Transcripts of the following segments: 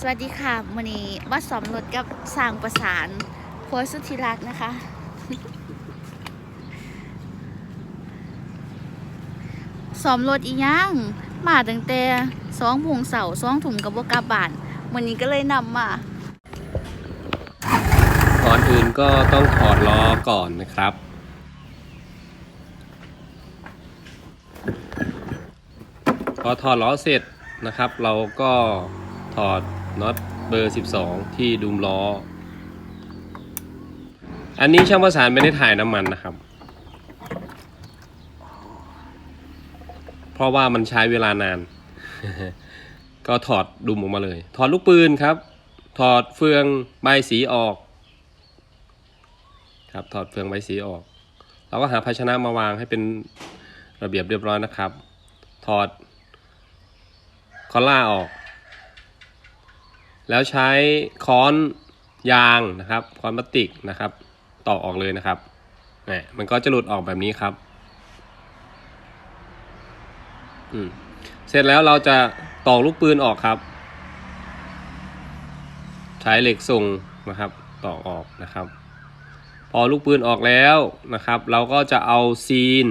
สวัสดีค่ะวันนี้มาสอมรถกับสร้างประสานโพสสุธิรักษ์นะคะ สอมรถอีย่างมาตั้งแต่สองโมงเสาร์สองถุงกับบกลับบ้านวันนี้ก็เลยนำมาก่อนอื่นก็ต้องถอดล้อก่อนนะครับพอถอดล้อเสร็จนะครับ เราก็ถอด น็อตเบอร์ 12 ที่ดุมล้อ อันนี้ช่างประสานไม่ได้ถ่ายน้ำมันนะครับ เพราะว่ามันใช้เวลานาน ก็ถอดดุมออกมาเลย ถอดลูกปืนครับ ถอดเฟืองใบสีออก ครับ ถอดเฟืองใบสีออก เราก็หาภาชนะมาวางให้เป็นระเบียบเรียบร้อยนะครับ ถอดคอลล่าออก แล้วใช้ค้อนยางนะครับค้อนพลาสติกนะครับตอกออกเลยนะครับนี่มันก็จะหลุดออกแบบนี้ครับอืมเสร็จแล้วเราจะตอกลูกปืนออกครับ ใช้เหล็กส่งนะครับตอกออกนะครับ พอลูกปืนออกแล้วนะครับ เราก็จะเอาซีน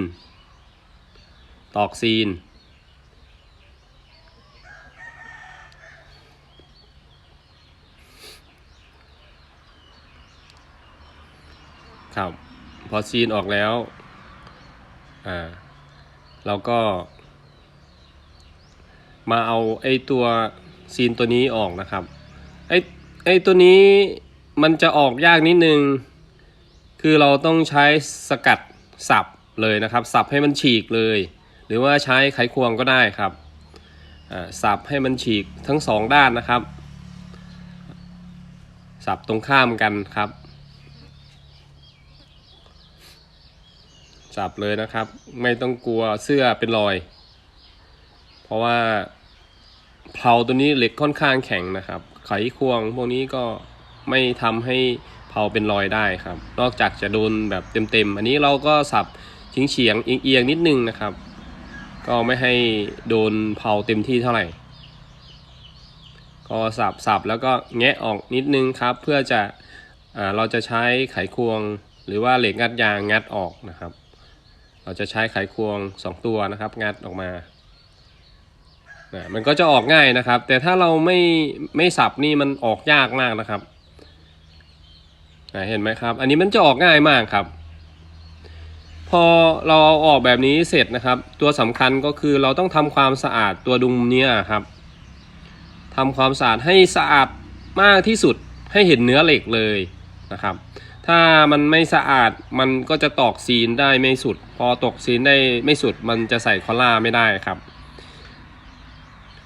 ตอกซีน ครับ พอซีนออกแล้ว อ่า เราก็ มาเอาไอ้ตัวซีนตัวนี้ออกนะครับ ไอ้ไอ้ตัวนี้มันจะออกยากนิดนึง คือเราต้องใช้สกัดสับเลยนะครับ สับให้มันฉีกเลย หรือว่าใช้ไขควงก็ได้ครับสับให้มันฉีกทั้งสองด้านนะครับ สับตรงข้ามกันครับ สับเลยนะครับ ไม่ต้องกลัวเสื้อเป็นรอย เพราะว่าเพลาตัวนี้เหล็กค่อนข้างแข็งนะครับ ไขควงพวกนี้ก็ไม่ทำให้เพลาเป็นรอยได้ครับ นอกจากจะโดนแบบเต็มๆ อันนี้เราก็สับชิงเฉียงเอียงๆนิดนึงนะครับ ก็ไม่ให้โดนเพลาเต็มที่เท่าไหร่ ก็สับสับแล้วก็แงะออกนิดนึงครับ เพื่อจะอเราจะใช้ไขควงหรือว่าเหล็กงัดยางงัดออกนะครับ เราจะใช้ไขควง 2 ตัวนะครับ งัดออกมานะมันก็จะออกง่ายนะครับ แต่ถ้าเราไม่ไม่สับนี่มันออกยากมากนะครับนะเห็นไหมครับ อันนี้มันจะออกง่ายมากครับ พอเราเอาออกแบบนี้เสร็จนะครับ ตัวสำคัญก็คือเราต้องทำความสะอาดตัวดุมเนี้ยครับทำความสะอาดให้สะอาดมากที่สุดให้เห็นเนื้อเหล็กเลยนะครับ ถ้ามันไม่สะอาดมันก็จะตอกซีนได้ไม่สุด พอตอกซีนได้ไม่สุดมันจะใส่คอล่าไม่ได้ครับ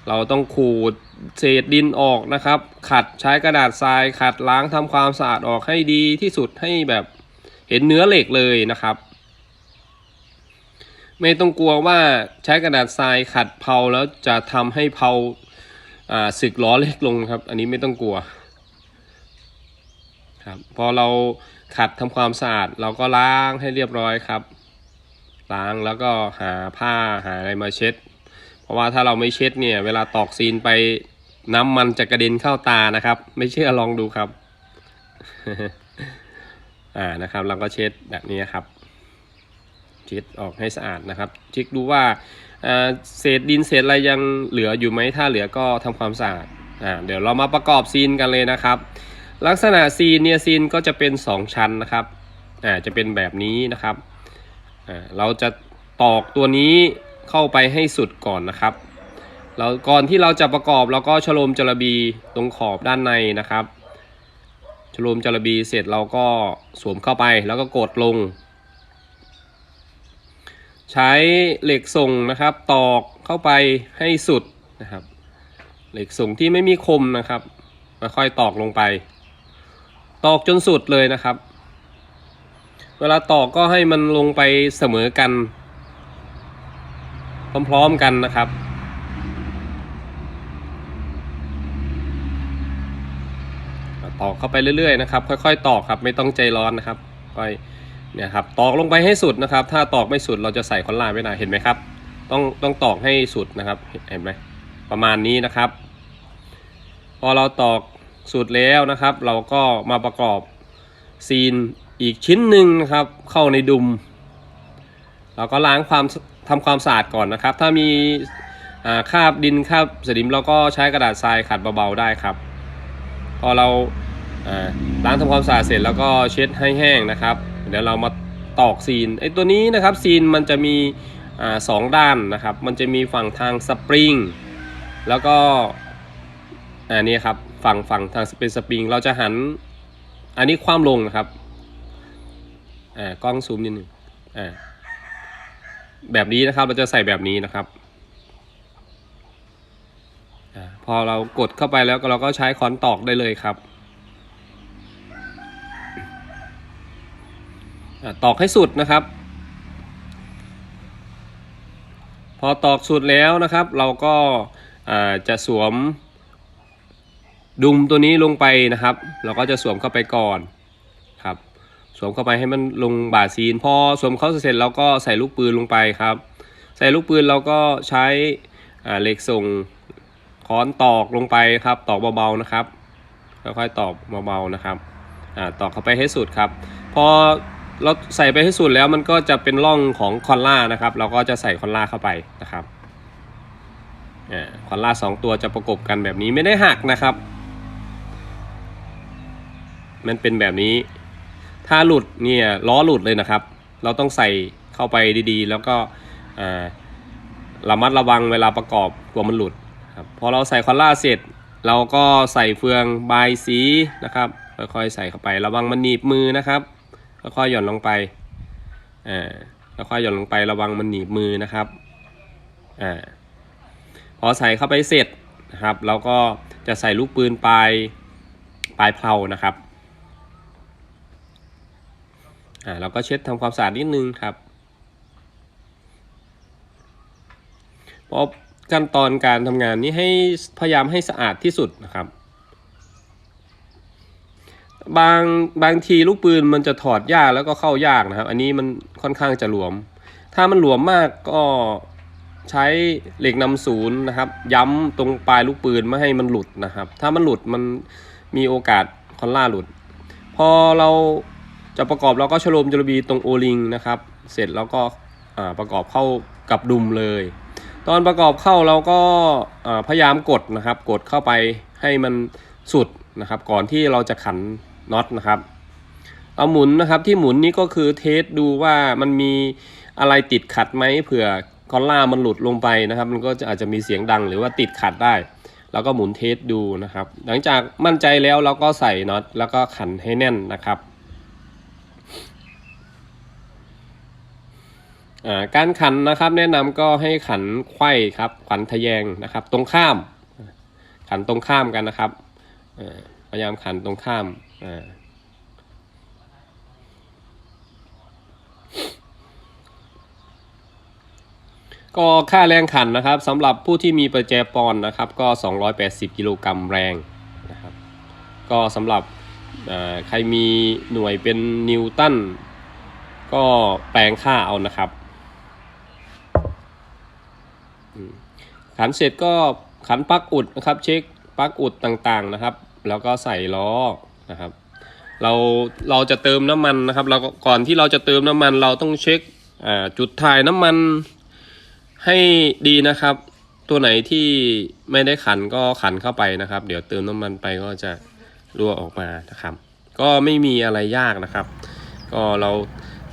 เราต้องขูดเศษดินออกนะครับ ขัดใช้กระดาษทรายขัดล้างทำความสะอาดออกให้ดีที่สุดให้แบบเห็นเนื้อเหล็กเลยนะครับ ไม่ต้องกลัวว่าใช้กระดาษทรายขัดเพลาแล้วจะทำให้เพลาอ่าสึกล้อเล็กลงครับ อันนี้ไม่ต้องกลัว ครับพอเราขัดทำความสะอาดเราก็ล้างให้เรียบร้อยครับ ล้างแล้วก็หาผ้าหาอะไรมาเช็ด เพราะว่าถ้าเราไม่เช็ดเนี่ย เวลาตอกซีนไปน้ำมันจะกระเด็นเข้าตานะครับ ไม่เชื่อลองดูครับ อ่านะครับ เราก็เช็ดแบบนี้ครับ เช็ดออกให้สะอาดนะครับ เช็คดูว่าอ่าเศษดินเศษอะไรยังเหลืออยู่ไหมถ้าเหลือก็ทำความสะอาดอ่าเดี๋ยวเรามาประกอบซีนกันเลยนะครับ ลักษณะซีนเนี่ยซีนก็จะเป็น 2 ชั้นนะครับอ่าจะเป็นแบบนี้นะครับอ่าเราจะตอกตัวนี้เข้าไปให้สุดก่อนนะครับเราก่อนที่เราจะประกอบเราก็ชโลมจระบีตรงขอบด้านในนะครับชโลมจระบีเสร็จเราก็สวมเข้าไปแล้วก็กดลง ใช้เหล็กส่งนะครับตอกเข้าไปให้สุดนะครับ เหล็กส่งที่ไม่มีคมนะครับค่อยๆตอกลงไป ตอกจนสุดเลยนะครับ เวลาตอกก็ให้มันลงไปเสมอกัน พร้อมๆกันนะครับตอกเข้าไปเรื่อยๆนะครับ ค่อยๆ ตอกครับ ไม่ต้องใจร้อนนะครับค่อยเนี่ยครับตอกลงไปให้สุดนะครับ ถ้าตอกไม่สุดเราจะใส่คอนลาไม่ได้เห็นไหมครับ ต้องต้องตอกให้สุดนะครับ เห็นไหมประมาณนี้นะครับ พอเราตอก สุดแล้วนะครับ เราก็มาประกอบซีนอีกชิ้นหนึ่งนะครับ เข้าในดุม เราก็ล้างความทำความสะอาดก่อนนะครับ ถ้ามีคราบดินคราบสนิมเราก็ใช้กระดาษทรายขัดเบาๆได้ครับ พอเราล้างทำความสะอาดเสร็จแล้วก็เช็ดให้แห้งนะครับ เดี๋ยวเรามาตอกซีนไอ้ตัวนี้นะครับซีนมันจะมีอสองด้านนะครับ มันจะมีฝั่งทางสปริงแล้วก็อันนี้ครับ ฝั่งฝั่งทางเป็นสปริง เราจะหัน อันนี้คว่ำลงนะครับ อ่ากล้องซูมนิดหนึ่งอ่าแบบนี้นะครับ เราจะใส่แบบนี้นะครับอพอเรากดเข้าไปแล้วเราก็ใช้ค้อนตอกได้เลยครับอตอกให้สุดนะครับ พอตอกสุดแล้วนะครับ เราก็จะสวม ดุมตัวนี้ลงไปนะครับ เราก็จะสวมเข้าไปก่อนครับ สวมเข้าไปให้มันลงบาซีน พอสวมเข้าเสร็จเราก็ใส่ลูกปืนลงไปครับ ใส่ลูกปืนเราก็ใช้เหล็กส่งค้อนตอกลงไปครับ ตอกเบาๆนะครับค่อยๆตอกเบาๆนะครับอตอกเข้าไปให้สุดครับ พอเราใส่ไปให้สุดแล้วมันก็จะเป็นร่องของคอนล่านะครับ เราก็จะใส่คอนล่าเข้าไปนะครับคอนล่าสองตัวจะประกบกันแบบนี้ไม่ได้หักนะครับ มันเป็นแบบนี้ ถ้าหลุดเนี่ยล้อหลุดเลยนะครับ เราต้องใส่เข้าไปดีๆ แล้วก็ระมัดระวังเวลาประกอบกลัวมันหลุดครับพอเราใส่คอนล่าเสร็จ เราก็ใส่เฟืองบายสีนะครับค่อยๆใส่เข้าไประวังมันหนีบมือนะครับค่อยๆหย่อนลงไปอ่าค่อยๆหย่อนลงไประวังมันหนีบมือนะครับอ่าพอใส่เข้าไปเสร็จนะครับ เราก็จะใส่ลูกปืนปลายปลายเพลานะครับ อ่าเราก็เช็ดทำความสะอาดนิดนึงครับเพราะขั้นตอนการทำงานนี้ให้พยายามให้สะอาดที่สุดนะครับ บางบางทีลูกปืนมันจะถอดยากแล้วก็เข้ายากนะครับ อันนี้มันค่อนข้างจะหลวม ถ้ามันหลวมมากก็ใช้เหล็กนำศูนย์นะครับ ย้ำตรงปลายลูกปืนไม่ให้มันหลุดนะครับ ถ้ามันหลุดมันมีโอกาสคอนล่าหลุด พอเรา จะประกอบเราก็ชโลมจรบีตรงโอลิงนะครับ เสร็จแล้วก็ประกอบเข้ากับดุมเลย ตอนประกอบเข้าเราก็พยายามกดนะครับ กดเข้าไปให้มันสุดนะครับ ก่อนที่เราจะขันน็อตนะครับ เอาหมุนนะครับที่หมุนนี้ก็คือเทสดูว่ามันมีอะไรติดขัดไหมเผื่อคอนล่ามันหลุดลงไปนะครับ มันก็จะอาจจะมีเสียงดังหรือว่าติดขัดได้แล้วก็หมุนเทสดูนะครับ หลังจากมั่นใจแล้วเราก็ใส่น็อตแล้วก็ขันให้แน่นนะครับ อ่าการขันนะครับแนะนำก็ให้ขันไขว้ครับขันทะแยงนะครับ ตรงข้าม ขันตรงข้ามกันนะครับพยายามขันตรงข้ามอ่าก็ค่าแรงขันนะครับสำหรับผู้ที่มีประแจปอนนะครับก็ 280 กิโลกรัมแรงนะครับก็สำหรับใครมีหน่วยเป็นนิวตันก็แปลงค่าเอานะครับอืม ขันเสร็จก็ขันปลั๊กอุดนะครับ เช็คปลั๊กอุดต่างๆนะครับ แล้วก็ใส่ล้อนะครับเราเราจะเติมน้ำมันนะครับ เราก่อนที่เราจะเติมน้ำมัน เราต้องเช็คจุดถ่ายน้ำมันให้ดีนะครับ ตัวไหนที่ไม่ได้ขันก็ขันเข้าไปนะครับ เดี๋ยวเติมน้ำมันไปก็จะรั่วออกมานะครับ ก็ไม่มีอะไรยากนะครับ ก็เรา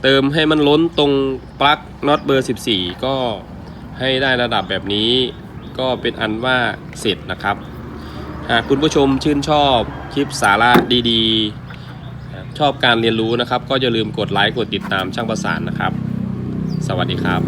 เติมให้มันล้นตรงปลั๊กน็อตเบอร์ 14 ก็ให้ได้ระดับแบบนี้ ก็เป็นอันว่าเสร็จนะครับ หากคุณผู้ชมชื่นชอบคลิปสาระดีๆ ชอบการเรียนรู้นะครับ ก็อย่าลืมกดไลค์กดติดตามช่างประสานนะครับ สวัสดีครับ